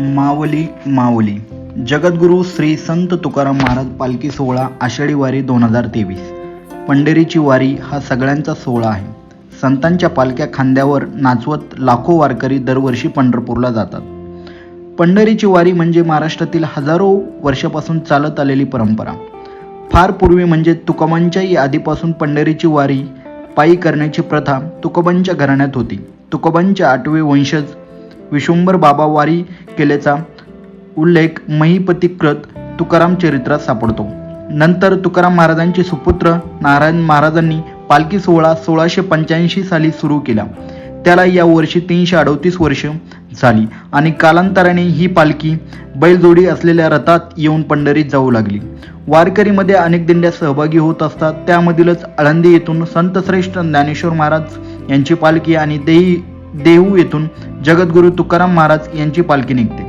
मावली मावली. जगद्गुरू श्री संत तुकाराम महाराज पालखी सोहळा आषाढी वारी दोन हजार तेवीस. पंढरीची वारी हा सगळ्यांचा सोहळा आहे. संतांच्या पालख्या खांद्यावर नाचवत लाखो वारकरी दरवर्षी पंढरपूरला जातात. पंढरीची वारी म्हणजे महाराष्ट्रातील हजारो वर्षापासून चालत आलेली परंपरा. फार पूर्वी म्हणजे तुकोबांच्याही आधीपासून पंढरीची वारी पायी करण्याची प्रथा तुकोबांच्या घराण्यात होती. तुकोबांच्या आठवे वंशज विश्वंभर बाबा वारी केल्याचा उल्लेख महिपतिकृत तुकाराम चरित्रात सापडतो. नंतर तुकाराम महाराजांचे सुपुत्र नारायण महाराजांनी पालखी सोहळा सोळाशे पंच्याऐंशी साली सुरू केला. त्याला या वर्षी तीनशे अडतीस वर्ष झाली आणि कालांतराने ही पालखी बैलजोडी असलेल्या रथात येऊन पंढरीत जाऊ लागली. वारकरीमध्ये अनेक दिंड्या सहभागी होत असतात. त्यामधीलच आळंदी येथून संतश्रेष्ठ ज्ञानेश्वर महाराज यांची पालखी आणि देही देहू येथून जगद्गुरू तुकाराम महाराज यांची पालखी निघते.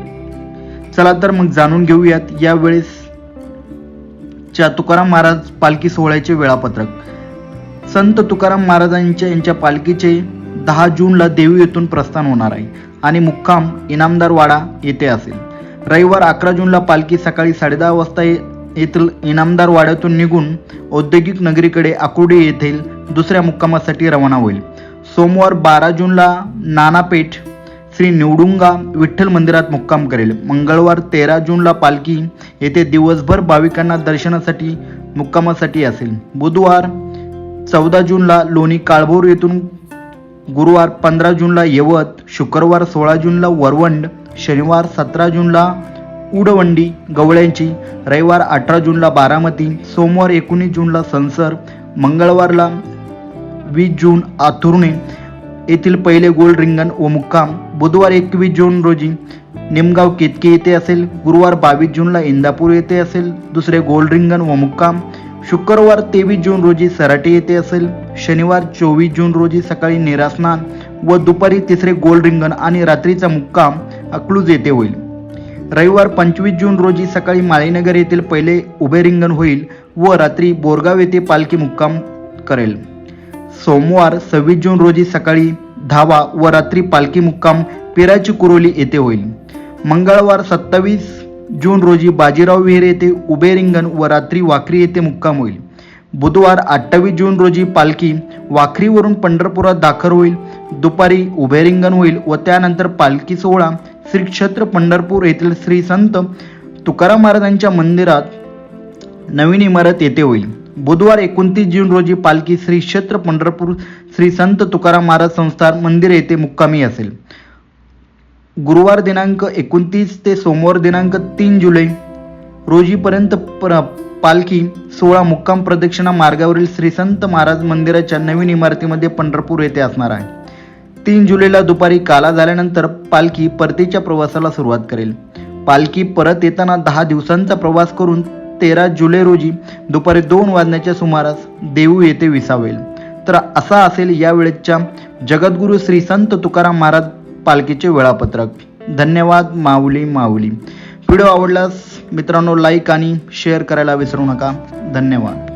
चला तर मग जाणून घेऊयात यावेळेस च्या तुकाराम महाराज पालखी सोहळ्याचे वेळापत्रक. संत तुकाराम महाराजांच्या यांच्या पालखीचे दहा जूनला देवी येथून प्रस्थान होणार आहे आणि मुक्काम इनामदार वाडा येथे असेल. रविवार अकरा जूनला पालखी सकाळी साडेदहा वाजता येथील इनामदार वाड्यातून निघून औद्योगिक नगरीकडे आकुर्डी येथील दुसऱ्या मुक्कामासाठी रवाना होईल. सोमवार बारा जूनला नानापेठ श्री निवडुंगा विठ्ठल मंदिरात मुक्काम करेल. मंगळवार तेरा जूनला पालखी येथे दिवसभर भाविकांना दर्शनासाठी मुक्कामासाठी असेल. बुधवार चौदा जूनला लोणी काळभोर येथून गुरुवार पंधरा जूनला यवत शुक्रवार सोळा जूनला वरवंड शनिवार सतरा जूनला उडवंडी गवळ्यांची रविवार अठरा जूनला बारामती सोमवार एकोणीस जूनला संसर मंगळवारला वीस जून आथुर्णे येथील पहिले गोल रिंगण व मुक्काम बुधवार एकवीस जून रोजी निमगाव केतकी येथे असेल गुरुवार बावीस जूनला इंदापूर येथे असेल दुसरे गोल रिंगण व मुक्काम शुक्रवार तेवीस जून रोजी सराटे येथे असेल शनिवार चोवीस जून रोजी सकाळी निरास्नान व दुपारी तिसरे गोल रिंगण आणि रात्रीचा मुक्काम अकलूज येथे होईल. रविवार पंचवीस जून रोजी सकाळी माळीनगर येथील पहिले उभे रिंगण होईल व रात्री बोरगाव येथे पालखी मुक्काम करेल. सोमवार सव्वीस जून रोजी सकाळी धावा व रात्री पालखी मुक्काम पिराची कुरोली येथे होईल. मंगळवार सत्तावीस जून रोजी बाजीराव विहीर येथे उभे रिंगण व रात्री वाखरी येथे मुक्काम होईल. बुधवार अठ्ठावीस जून रोजी पालखी वाखरीवरून पंढरपुरात दाखल होईल. दुपारी उभे रिंगण होईल व त्यानंतर पालखी सोहळा श्री क्षेत्र पंढरपूर येथील श्री संत तुकाराम महाराजांच्या मंदिरात नवीन इमारत येथे होईल. बुधवार एकोणतीस जून रोजी पालखी श्री क्षेत्र पंढरपूर श्री संत तुकाराम महाराज संस्थान मंदिर येथे मुक्कामी असेल. गुरुवार दिनांक एकोणतीस ते सोमवार दिनांक तीन जुलै रोजीपर्यंत प्र पालखी सोळा मुक्काम प्रदक्षिणा मार्गावरील श्री संत महाराज मंदिराच्या नवीन इमारतीमध्ये पंढरपूर येथे असणार आहे. तीन जुलैला दुपारी काला झाल्यानंतर पालखी परतीच्या प्रवासाला सुरुवात करेल. पालखी परत येताना दहा दिवसांचा प्रवास करून तेरा जुलै रोजी दुपारी दोन वाजण्याच्या सुमारास देऊ येथे विसावेल. तर असा असेल यावेळेच्या जगद्गुरु जगद्गुरू श्री संत तुकाराम महाराज पालखीचे वेळापत्रक. धन्यवाद माऊली माऊली. व्हिडिओ आवडल्यास मित्रांनो लाईक आणि शेअर करायला विसरू नका. धन्यवाद.